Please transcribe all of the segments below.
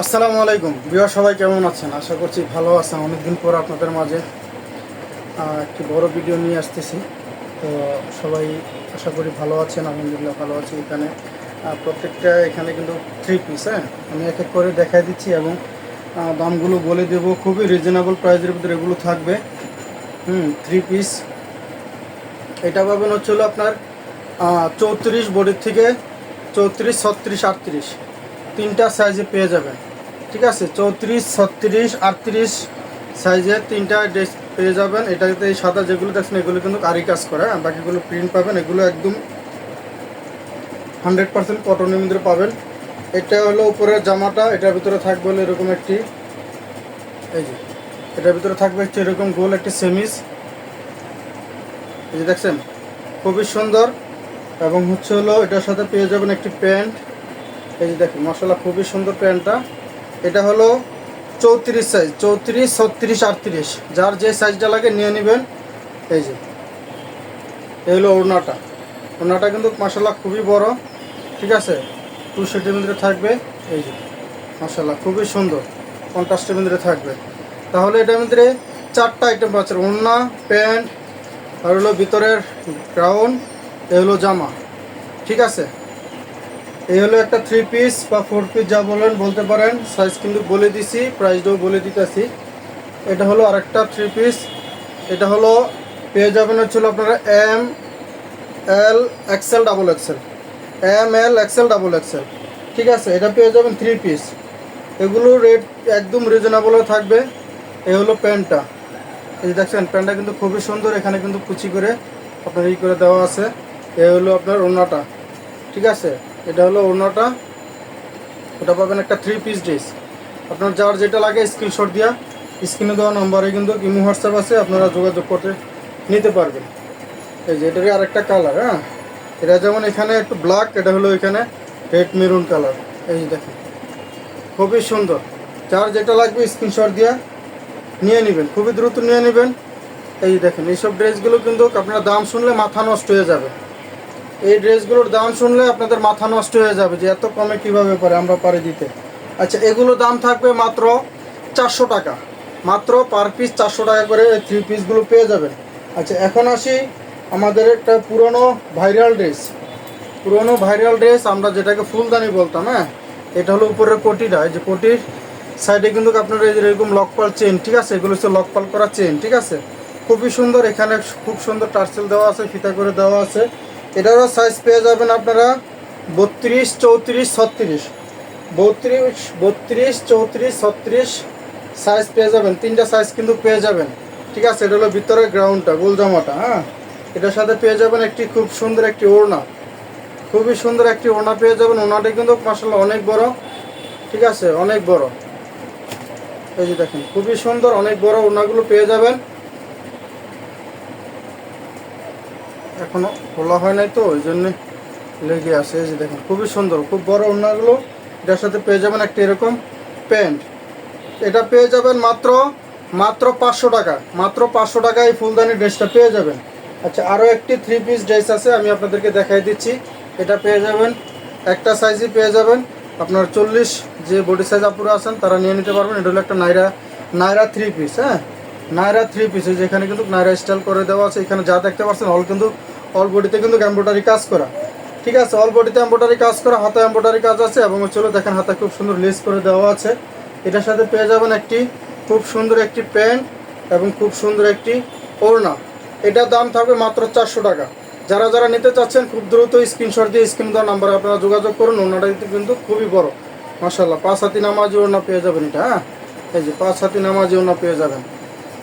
আসসালামু আলাইকুম। বিয়া সবাই কেমন আছেন? আশা করছি ভালো আছেন। অনেকদিন পর আপনাদের মাঝে একটি বড় ভিডিও নিয়ে আসতেছি। তো সবাই আশা করি ভালো আছেন, আলহামদুলিল্লাহ ভালো আছি এখানে। প্রত্যেকটা এখানে কিন্তু থ্রি পিস হ্যাঁ? আমি এক এক করে দেখাই দিচ্ছি এবং দামগুলো বলে দেবো। খুবই রিজনেবল প্রাইসের ভিতরে এগুলো থাকবে। হুম থ্রি পিস এটা পাবেন হচ্ছে হলো আপনার চৌত্রিশ বডির থেকে চৌত্রিশ, ছত্রিশ, আটত্রিশ। তিনটা সাইজে পেয়ে যাবেন। ঠিক আছে? চৌত্রিশ, ছত্রিশ, আটত্রিশ সাইজে তিনটা ড্রেস পেয়ে যাবেন। এটাতে এই সাদা যেগুলো দেখছেন, এগুলো কিন্তু আরি কাজ করে হ্যাঁ বাকিগুলো প্রিন্ট পাবেন। এগুলো একদম হান্ড্রেড পার্সেন্ট কটনের মধ্যে পাবেন। এটা হলো উপরের জামাটা, এটার ভিতরে থাকবে হলো এরকম একটি, এই যে, এটার ভিতরে থাকবে হচ্ছে এরকম গোল একটি সেমিস এই যে দেখছেন? খুবই সুন্দর। এবং হচ্ছে হলো এটার সাথে পেয়ে যাবেন একটি প্যান্ট। এই যে দেখেন মশলা খুবই সুন্দর প্যান্টটা। এটা হলো চৌত্রিশ সাইজ চৌত্রিশ, ছত্রিশ, আটত্রিশ। যার যে সাইজটা লাগে নিয়ে নেবেন। এই যে, এই হলো ওড়নাটা। ওড়নাটা কিন্তু মশলা খুবই বড়, ঠিক আছে? টু সেটের থাকবে, এই যে মশলা খুবই সুন্দর কন্ট্রাস্টের মধ্যে থাকবে। তাহলে এটার মধ্যে চারটা আইটেম পাচ্ছেন ওড়না, প্যান্ট, আর হলো ভিতরের গ্রাউন্ড এ হলো জামা, ঠিক আছে? এই হলো একটা থ্রি পিস বা ফোর পিস যা বলেন, বলতে পারেন। সাইজ কিন্তু বলে দিছি প্রাইসটাও বলে দিতেছি। এটা হলো আরেকটা থ্রি পিস এটা হলো, পেয়ে যাবেন হচ্ছিল আপনারা M L XL double XL M L XL double XL ঠিক আছে, এটা পেয়ে যাবেন থ্রি পিস এগুলো রেট একদম রিজনেবল থাকবে। এই হলো প্যান্টটা। এই যে দেখছেন, প্যান্টটা কিন্তু খুবই সুন্দর, এখানে কিন্তু কুচি করে আপনার ই করে দেওয়া আছে। এই হলো আপনার ওড়নাটা। ঠিক আছে? এটা হলো ওড়নাটা। ওটা পাবেন একটা থ্রি পিস ড্রেস আপনার যার যেটা লাগে স্ক্রিনশট দিয়া স্ক্রিনে দেওয়া নম্বরে কিন্তু ইমো হোয়াটসঅ্যাপ আছে, আপনারা যোগাযোগ করতে নিতে পারবেন। এই যে এটারই আরেকটা কালার হ্যাঁ? এটা যেমন এখানে একটু ব্ল্যাক এটা হলো এখানে রেড মেরুন কালার এই যে দেখেন, খুবই সুন্দর। যার যেটা লাগবে স্ক্রিনশট দিয়া নিয়ে নেবেন, খুবই দ্রুত নিয়ে নেবেন। এই দেখেন, এইসব ড্রেসগুলো কিন্তু আপনারা দাম শুনলে মাথা নষ্ট হয়ে যাবে। এই ড্রেসগুলোর দাম শুনলে আপনাদের মাথা নষ্ট হয়ে যাবে যে এত কমে কীভাবে পারে আমরা পারে দিতে। আচ্ছা এগুলো দাম থাকবে মাত্র চারশো টাকা। মাত্র পার পিস চারশো টাকা করে এই থ্রি পিসগুলো পেয়ে যাবেন। আচ্ছা এখন আসি আমাদের একটা পুরনো ভাইরাল ড্রেস পুরনো ভাইরাল ড্রেস আমরা যেটাকে ফুলদানি বলতাম হ্যাঁ? এটা হলো উপরের কোটিটা এই যে কোটির সাইডে কিন্তু আপনার এই এরকম লকপাল চেন ঠিক আছে? এগুলো হচ্ছে লকপাল করা চেন ঠিক আছে? খুবই সুন্দর, এখানে খুব সুন্দর টার্সেল দেওয়া আছে, ফিতা করে দেওয়া আছে। এটারও সাইজ পেয়ে যাবেন আপনারা বত্রিশ, চৌত্রিশ, ছত্রিশ। বত্রিশ বত্রিশ, চৌত্রিশ, ছত্রিশ সাইজ পেয়ে যাবেন। তিনটা সাইজ কিন্তু পেয়ে যাবেন। ঠিক আছে, এটা হলো ভিতরের গ্রাউন্ডটা গোল জামাটা হ্যাঁ? এটার সাথে পেয়ে যাবেন একটি খুব সুন্দর একটি ওড়না। খুবই সুন্দর একটি ওড়না পেয়ে যাবেন। ওড়নাটি কিন্তু মাসাল্লাহ অনেক বড়। ঠিক আছে, অনেক বড়। এই যে দেখেন, খুবই সুন্দর, অনেক বড় ওড়নাগুলো পেয়ে যাবেন। এখনও খোলা হয় নাই তো ওই জন্য লেগে আছে এই যে দেখেন, খুবই সুন্দর, খুব বড় ওড়নাগুলো, এটার সাথে পেয়ে যাবেন একটা এরকম প্যান্ট। এটা পেয়ে যাবেন মাত্র মাত্র পাঁচশো টাকা, মাত্র পাঁচশো টাকায় এই ফুলদানি ড্রেসটা পেয়ে যাবেন। আচ্ছা আরও একটি থ্রি পিস ড্রেস আছে, আমি আপনাদেরকে দেখাই দিচ্ছি। এটা পেয়ে যাবেন, একটা সাইজই পেয়ে যাবেন। আপনার চল্লিশ যে বডি সাইজ আপুরা আছেন, তারা নিয়ে নিতে পারবেন। এটা হলো একটা নাইরা নাইরা থ্রি পিস হ্যাঁ? নাইরা থ্রি পিস যেখানে কিন্তু নায়রা স্টাইল করে দেওয়া আছে, এখানে যা দেখতে পাচ্ছেন অল কিন্তু অল বডিতে কিন্তু এম্ব্রয়ডারি কাজ করা। ঠিক আছে অল বডিতে এম্ব্রয়ডারি কাজ করা, হাতে এম্ব্রয়ডারি কাজ আছে, এবং চলো দেখেন হাতে খুব সুন্দর লেস করে দেওয়া আছে। এটার সাথে পেয়ে যাবেন একটি খুব সুন্দর একটি প্যান্ট এবং খুব সুন্দর একটি ওড়না। এটার দাম থাকবে মাত্র চারশো টাকা। যারা যারা নিতে চাচ্ছেন, খুব দ্রুত স্ক্রিনশট দিয়ে স্ক্রিন দেওয়ার নাম্বারে আপনারা যোগাযোগ করুন, ওড়নাটা কিন্তু খুবই বড়। মাসাল্লাহ পাঁচ হাতি নামাজি ওড়না পেয়ে যাবেন এটা হ্যাঁ? এই যে পাঁচ হাতি নামাজি ওড়না পেয়ে যাবেন।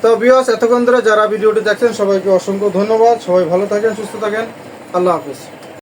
তো বিয়স এতক্ষণ ধরে যারা ভিডিওটি দেখছেন, সবাইকে অসংখ্য ধন্যবাদ। সবাই ভালো থাকেন, সুস্থ থাকেন। আল্লাহ হাফিজ।